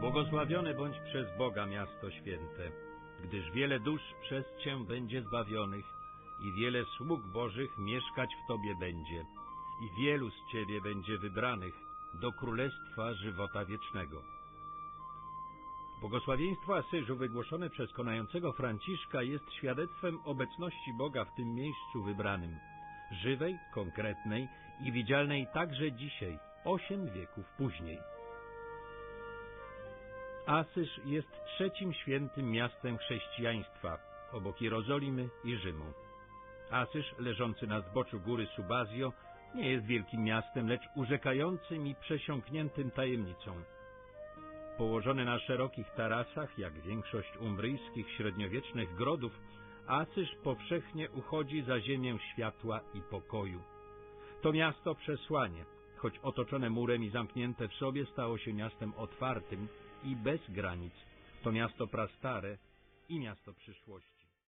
Błogosławione bądź przez Boga miasto święte, gdyż wiele dusz przez Cię będzie zbawionych i wiele sług Bożych mieszkać w Tobie będzie i wielu z Ciebie będzie wybranych do królestwa żywota wiecznego. Błogosławieństwo Asyżu wygłoszone przez konającego Franciszka jest świadectwem obecności Boga w tym miejscu wybranym, żywej, konkretnej i widzialnej także dzisiaj, osiem wieków później. Asyż jest trzecim świętym miastem chrześcijaństwa, obok Jerozolimy i Rzymu. Asyż, leżący na zboczu góry Subazjo, nie jest wielkim miastem, lecz urzekającym i przesiąkniętym tajemnicą. Położony na szerokich tarasach, jak większość umbryjskich średniowiecznych grodów, Asyż powszechnie uchodzi za ziemię światła i pokoju. To miasto przesłanie, choć otoczone murem i zamknięte w sobie, stało się miastem otwartym i bez granic. To miasto prastare i miasto przyszłości.